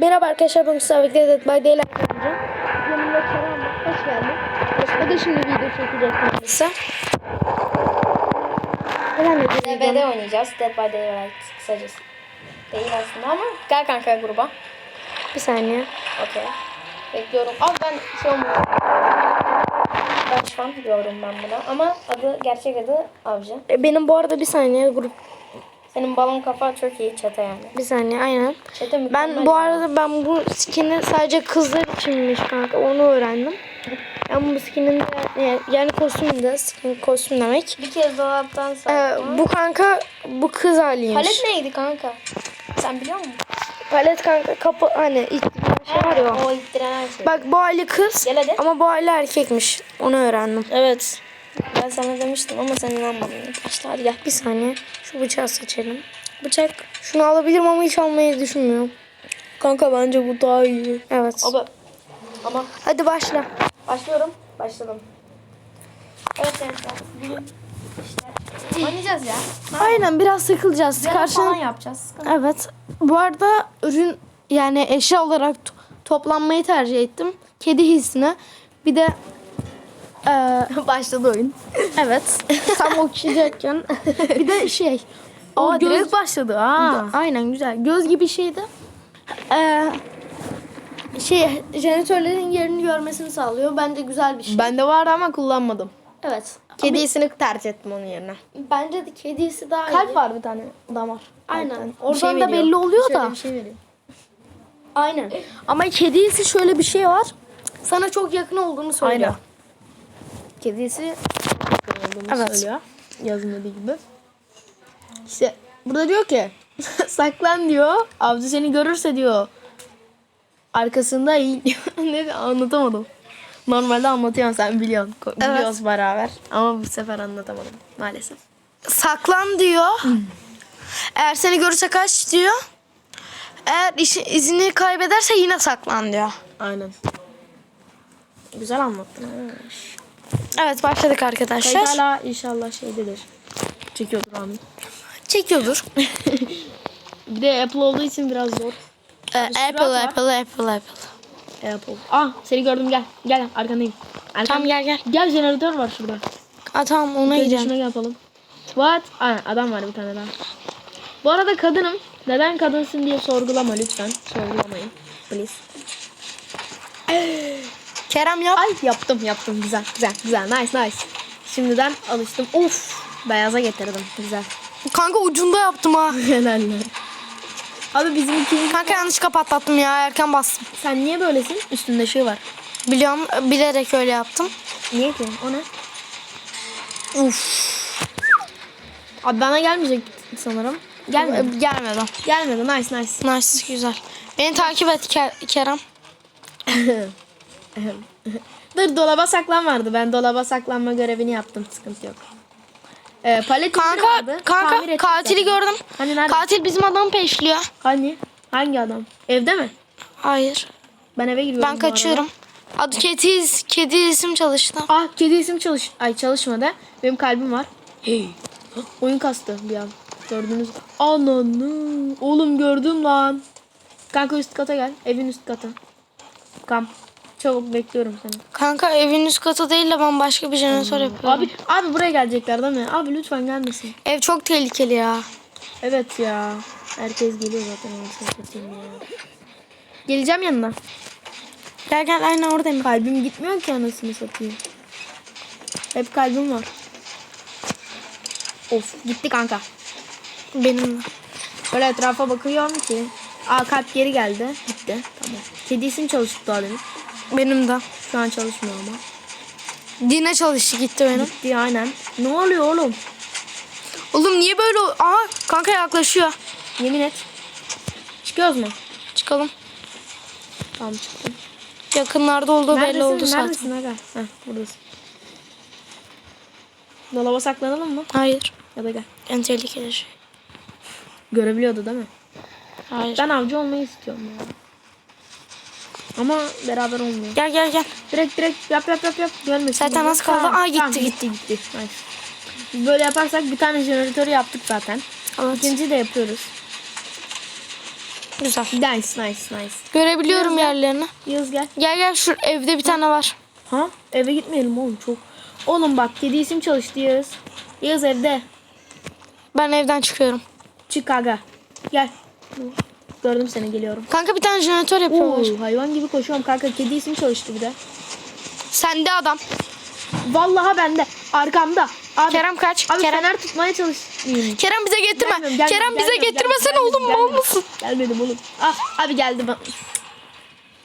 Merhaba arkadaşlar bugün sizlerle birlikte Dead by Daylight oynayacağım. Yanımda Kerem var. Hoş geldin. O da şimdi video çekecek kendisi. Kerem de bir DB'de oynayacağız. Dead by Daylight kısacası. Değil aslında ama gel kanka gruba. Bir saniye. Okey. Bekliyorum. Abi ben şey olmuyor. Danışman diyorum ben buna. Ama adı gerçek adı Avcı. E, Benim bu arada bir saniye grup. Senin balon kafa çok iyi çete yani. Bir saniye aynen. Çete mükemmel. Ben bu arada ben bu skin'i sadece kızlar içinmiş kanka onu öğrendim. Ben bu skinin de e, yani kostümün de skin kostüm demek. bir kez dolaptan Ee, saydım. bu kanka bu kız haliymiş. Palet neydi kanka? Sen biliyor musun? Palet kanka kapı hani ittiren şey var ya. o. İttiren şey. Bak bu hali kız Gel hadi. ama bu hali erkekmiş. Onu öğrendim. Evet. Ben sana demiştim ama sen inanmadın. Hadi gel. Bir saniye. Şu bıçağı seçelim. Bıçak şunu alabilirim ama hiç almayı düşünmüyorum. Kanka bence bu daha iyi. Evet. Ama ama Hadi başla. Başlıyorum. Başladım. Evet gençler. Bugün işte oynayacağız ya. Aynen biraz sıkılacağız. Yarın falan Karşı... yapacağız. Evet. Bu arada ürün yani eşya olarak to- toplanmayı tercih ettim. Kedi hissine. Bir de eee, Başladı oyun. evet. Tam okuyacakken. bir de şey. O Aa göz- direkt başladı ha. Aynen güzel. Göz gibi şeydi. Ee, şey jeneratörlerin yerini görmesini sağlıyor. Bence güzel bir şey. Bende vardı ama kullanmadım. evet. Kedisini tercih ettim onun yerine. Ama bence de kedisi daha iyi. Kalp var bir tane damar. Aynen. Kalpten. Oradan şey da belli oluyor Şöyle da. Bir şey veriyor. Aynen. Ama kedisi şöyle bir şey var. Sana çok yakın olduğunu söylüyor. Aynen. Kedisi olduğunu Evet. söylüyor. Yazın dediği gibi. İşte burada diyor ki saklan diyor. Avcı seni görürse diyor. Arkasında eğil diyor. ne anlatamadım. Normalde anlatıyorum sen biliyorsun. Evet. Biliyoruz beraber. Ama bu sefer anlatamadım maalesef. Saklan diyor. Eğer seni görürse kaç diyor. Eğer işi, izini kaybederse yine saklan diyor. Aynen. Güzel anlattın. Evet başladık arkadaşlar. Hala inşallah şeydedir. Çekiyordur amin. Çekiyordur. Bir de Apple olduğu için biraz zor. Ee, Apple, var. Apple, Apple, Apple. Apple. Ah seni gördüm gel. Gel arkandayım. Arkam. Tamam gel gel. Gel jeneratör var şurada. Aa, tamam ona gideceğim. şuna yapalım. What? Aa, adam var bir tane daha. Bu arada kadınım. Neden kadınsın diye sorgulama lütfen. Sorgulamayın. Please. Kerem yap. Ay yaptım yaptım. Güzel güzel güzel. Nice nice. Şimdiden alıştım. Of. Beyaza getirdim. Güzel. Kanka ucunda yaptım ha. Helaller. Abi bizim ikimiz... Kanka yanlış patlattım ya erken bastım. Sen niye böylesin? Üstünde şey var. Biliyorum bilerek öyle yaptım. Niye ki? O ne? Uf. Abi bana gelmeyecek sanırım. Gelmedi. Gelmedi. Gelmedi. Nice nice. Nice güzel. Beni takip et Ke- Kerem. Dur dolaba saklan vardı. Ben dolaba saklanma görevini yaptım. Sıkıntı yok. Ee, palet Kanka vardı. Kanka katili zaten. gördüm. Hani nerede? Katil bizim adamı peşliyor. Hani? Hangi adam? Evde mi? Hayır. Ben eve giriyorum. Ben kaçıyorum. Adı kedi, kedi isim çalıştı. Ah kedi isim çalış Ay çalışmadı. Benim kalbim var. Hey. Oyun kastı bir an. Gördünüz? Ananı. Oğlum gördüm lan. Kanka üst kata gel. Evin üst katı. Kam. Çabuk bekliyorum seni. Kanka evin üst katı değil de ben başka bir jeneratör yapıyorum. Abi abi buraya gelecekler değil mi? Abi lütfen gelmesin. Ev çok tehlikeli ya. Evet ya. Herkes geliyor zaten. anasını satayım ya. Geleceğim yanına. Gel gel aynen oradayım. Kalbim gitmiyor ki anasını satayım. Hep kalbim var. Of gitti kanka. Benim. Böyle etrafa bakıyorum ki. Aa kalp geri geldi. Gitti. Tamam. Kedi isim çalıştı daha demin. Benim de. Şu an çalışmıyor ama. Dine çalıştı gitti benim. Gitti aynen. Ne oluyor oğlum? Oğlum niye böyle Aha kanka yaklaşıyor. Yemin et. Çıkıyoruz mu? Çıkalım. Tamam çıktım. Yakınlarda olduğu belli Neredesin? oldu zaten. Neredesin aga? Heh buradasın. Dolaba saklanalım mı? Hayır. Ya da gel. En tehlikeli şey. Görebiliyordu değil mi? Hayır. Ben avcı olmayı istiyorum ya. Ama beraber olmuyor. Gel gel gel. Direkt direkt yap yap yap yap. Görmesin. Zaten az kaldı. Aa, gitti, tamam, gitti gitti. Nice. Biz böyle yaparsak bir tane jeneratörü yaptık zaten. Evet. İkinciyi de yapıyoruz. Güzel. Nice nice nice. Görebiliyorum yerlerini. Yağız gel. Gel gel şu evde bir tane var. Ha? Eve gitmeyelim oğlum çok. Oğlum bak kedi isim çalıştı Yağız. Yağız evde. Ben evden çıkıyorum. Çık aga. Gel. Gördüm seni geliyorum. Kanka bir tane jeneratör yapıyorlar. Oo, hayvan gibi koşuyorum kanka. Kedi isim çalıştı bir de. Sende adam. Vallahi bende. Arkamda. Abi, Kerem kaç. Abi Kerem. fener tutmaya çalışayım. Kerem bize getirme. Gelmiyorum, gelmiyorum, Kerem bize gelmiyorum, gelmiyorum, oğlum mal mısın? Gelmedim oğlum. Ah abi geldi ben.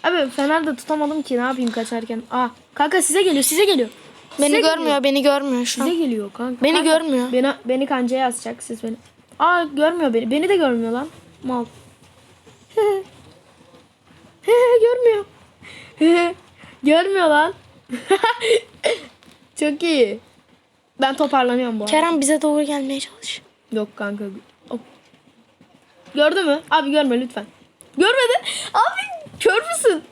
Abi fener de tutamadım ki ne yapayım kaçarken. Ah kanka size geliyor size geliyor. Beni Size görmüyor, Geliyor. beni görmüyor şu Size an. geliyor kanka. Beni Kanka, görmüyor. Beni, beni kancaya asacak siz beni. Aa görmüyor beni. Beni de görmüyor lan. Mal. Görmüyor. görmüyor lan. Çok iyi. Ben toparlanıyorum bu arada. Kerem bize doğru gelmeye çalış. Yok kanka. Hop. Gördü mü? Abi görme lütfen. Görmedi. Abi kör müsün?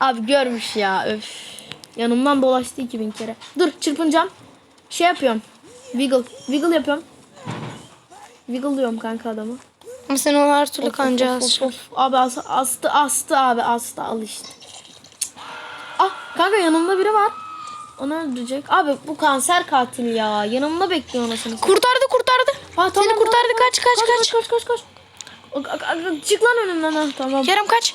Abi görmüş ya. Öf. Yanımdan dolaştı 2000 kere. Dur çırpınacağım. Şey yapıyorum. Wiggle. Wiggle yapıyorum. Wiggle diyorum kanka adamı. Ama sen onu her türlü kanca of. Abi as- astı astı abi astı al işte. Ah kanka yanımda biri var. Onu öldürecek. Abi bu kanser katil ya. Yanımda bekliyor anasını. Kurtardı kurtardı. Ha, Seni kurtardı tamam, kaç kaç kaç. Kaç kaç kaç. A- a- Çık lan önümden ha tamam. Kerem kaç.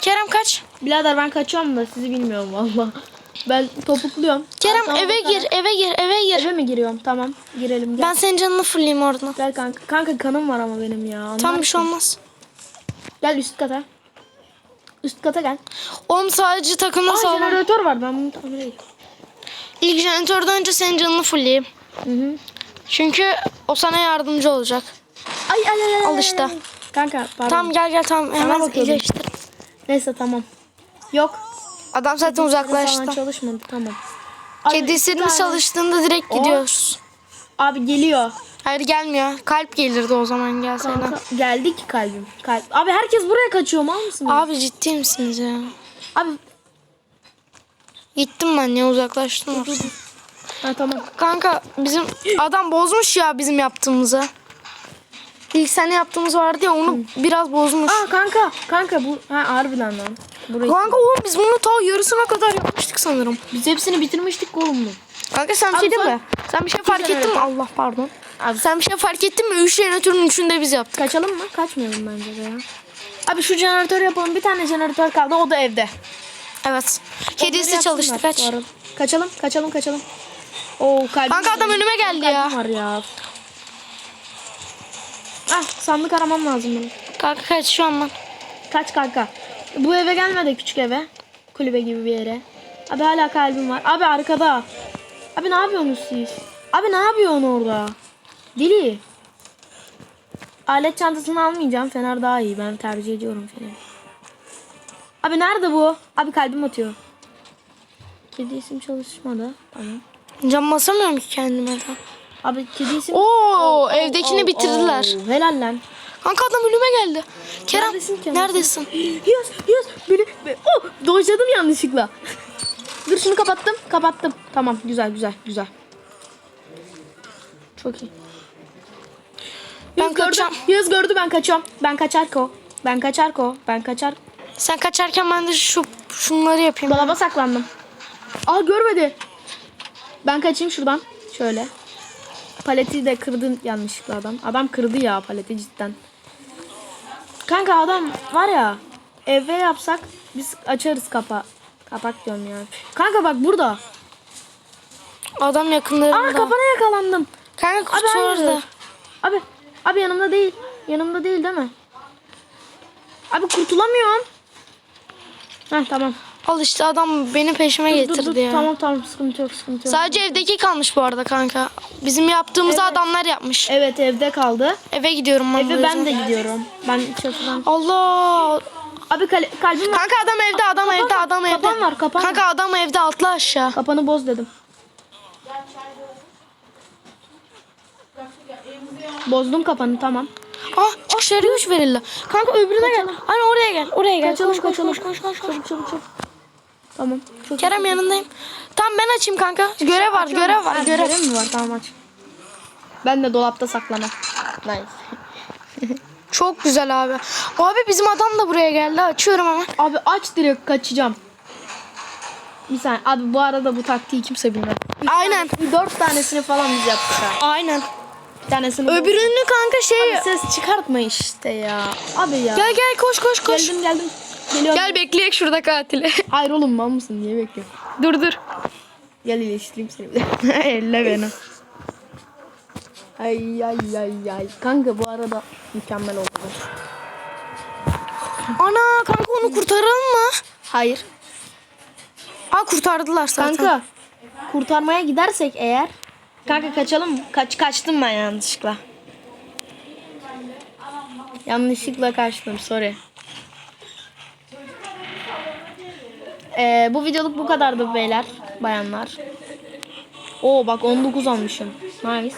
Kerem kaç. Birader ben kaçıyorum da sizi bilmiyorum valla. Ben topukluyorum. Kerem Ha, tamam, eve gir eve gir eve gir. Eve mi giriyorum? Tamam. Girelim. Gel. Ben senin canını fırlayayım oradan. Gel kanka. Kanka kanım var ama benim ya. Tam Anlar bir şey olmaz. Gel üst kata. Üst kata gel. Oğlum sadece takımda Aa sağlam. jeneratör var. Ben bunu tamir edeyim. İlk jeneratörden önce senin canını fırlayayım. Hı hı. Çünkü o sana yardımcı olacak. Ay ay ay ay. Al işte. ay. Kanka pardon. Tamam gel gel tamam hemen bakıyordum. iyileştir. Neyse tamam. Yok. Adam zaten Falan uzaklaştı. çalışmadı tamam. Abi, Kedi bir isirimi tane- çalıştığında direkt Oh. gidiyoruz. Abi geliyor. Hayır gelmiyor. Kalp gelirdi o zaman gelsene. Kanka, geldi ki kalbim. Kalp. Abi herkes buraya kaçıyor mal mısın? Abi ciddi misiniz ya? Abi Gittim ben ya uzaklaştım. dur, dur. Ha tamam. Kanka bizim adam bozmuş ya bizim yaptığımızı. İlk sene yaptığımız vardı ya onu biraz bozmuş. Aa kanka. Kanka bu ha harbiden lan. Burayı. Kanka oğlum biz bunu ta yarısına kadar yapmıştık sanırım. Biz hepsini bitirmiştik oğlum? Kanka sen bir şey değil mi? Sen bir şey fark ettin mi? Allah pardon. Abi Sen bir şey fark ettin mi? Üç jeneratörün üçünü de biz yaptık. kaçalım mı? Kaçmayalım bence de ya. Abi şu jeneratör yapalım. Bir tane jeneratör kaldı. O da evde. Evet. Kedisi çalıştı kaç. Kaçalım, kaçalım, kaçalım. Oo kalbim. Kanka adam önüme geldi ya. Var ya. Ah sandık aramam lazım benim. Kanka kaç şu an ben. Kaç kanka. Bu eve gelmedi küçük eve. Kulübe gibi bir yere. Abi hala kalbim var. Abi arkada. Abi ne yapıyorsunuz siz? Abi ne yapıyorsun orada? Deli. Alet çantasını almayacağım. Fener daha iyi. Ben tercih ediyorum Fener'i. Abi nerede bu? Abi kalbim atıyor. Kedi isim çalışmadı. Tamam. Cam basamıyorum ki kendime de. Abi kedi isim... Oo, evdekini Oo, bitirdiler. oo, helal lan. Kanka adam önüme geldi. Kerem Neredesin ki? neredesin? Yaz, yaz. Beni, be- oh, dojladım yanlışlıkla. Dur şunu kapattım. Kapattım. Tamam, güzel, güzel, güzel. Çok iyi. Ben Yaz gördü. kaçacağım. Yaz gördü ben kaçıyorum. Ben kaçar ko. Ben kaçar ko. Ben kaçar. Sen kaçarken ben de şu şunları yapayım. Dolaba saklandım. Aa görmedi. Ben kaçayım şuradan. Şöyle. Paleti de kırdı yanlışlıkla adam. Adam kırdı ya paleti cidden. Kanka adam var ya eve yapsak biz açarız kapa. Kapak diyorum ya. Kanka bak burada. Adam yakınlarında. Aa kapana yakalandım. Kanka Abi kutu hayır. orada. Abi abi yanımda değil. Yanımda değil değil mi? Abi kurtulamıyorum. Heh tamam. Al işte adam beni peşime Dur, getirdi dur, dur. ya. Tamam tamam sıkıntı yok sıkıntı yok. Sadece evdeki kalmış bu arada kanka. Bizim yaptığımızı Evet. adamlar yapmış. Evet evde kaldı. Eve gidiyorum ben. Eve ben de gidiyorum. Ben çatıdan. Allah. Abi kale- kalbim var. Kanka adam evde, adam Kapan evde, adam evde. kapan var, kapan. Kanka adam evde atla aşağı. Kapanı boz dedim. Bozdum kapanı tamam. Ah çıkışları güç verildi. Kanka öbürüne gel. Hani oraya gel. Oraya gel. Kaçalım koş, koş, kaçalım. koş, koş, koş, koş. Çabuk çabuk çabuk. Tamam. Çok Kerem yanındayım. Tamam ben açayım kanka. Görev var, Açıyorum. görev var, görev. Görev mi var? Tamam aç. Ben de dolapta saklanam. Nice. Çok güzel abi. Abi bizim adam da buraya geldi. Açıyorum hemen. Abi aç direkt kaçacağım. Bir saniye. Abi bu arada bu taktiği kimse bilmez. Aynen. tane- dört tanesini falan biz yaptık ha. Aynen. Bir tanesini Öbürünü kanka şey. Abi ses çıkartma işte ya. Abi ya. Gel gel koş koş koş. Geldim geldim. Geliyorum. Gel bekleyek şurada katili. Hayır oğlum mal mısın? Niye bekliyorsun? dur dur. Gel iyileştireyim seni. Elle beni. Ay ay ay ay. Kanka bu arada mükemmel oldu. Ana kanka onu kurtaralım mı? Hayır. Ha kurtardılar zaten. Kanka kurtarmaya gidersek eğer Kanka kaçalım mı? Kaç kaçtım ben yanlışlıkla. Yanlışlıkla kaçtım sorry. Ee, bu videoluk bu kadardı beyler, bayanlar. Oo bak 19 almışım. Nice.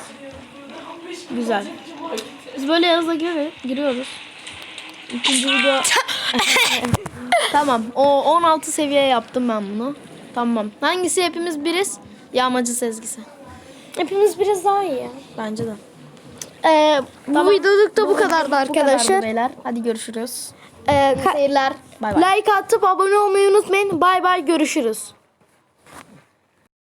Güzel. Biz böyle yazda giriyoruz. giriyoruz. İkinci video Tamam. O 16 seviye yaptım ben bunu. Tamam. Hangisi hepimiz biriz? Yağmacı sezgisi. Hepimiz biraz daha iyi. Bence de. Ee, bu Tamam. videoluk da bu kadardı Bu arkadaşlar. kadardı beyler. Hadi görüşürüz. Ee, ka- Seyirler. Bay bay. like atıp abone olmayı unutmayın. Bay bay görüşürüz.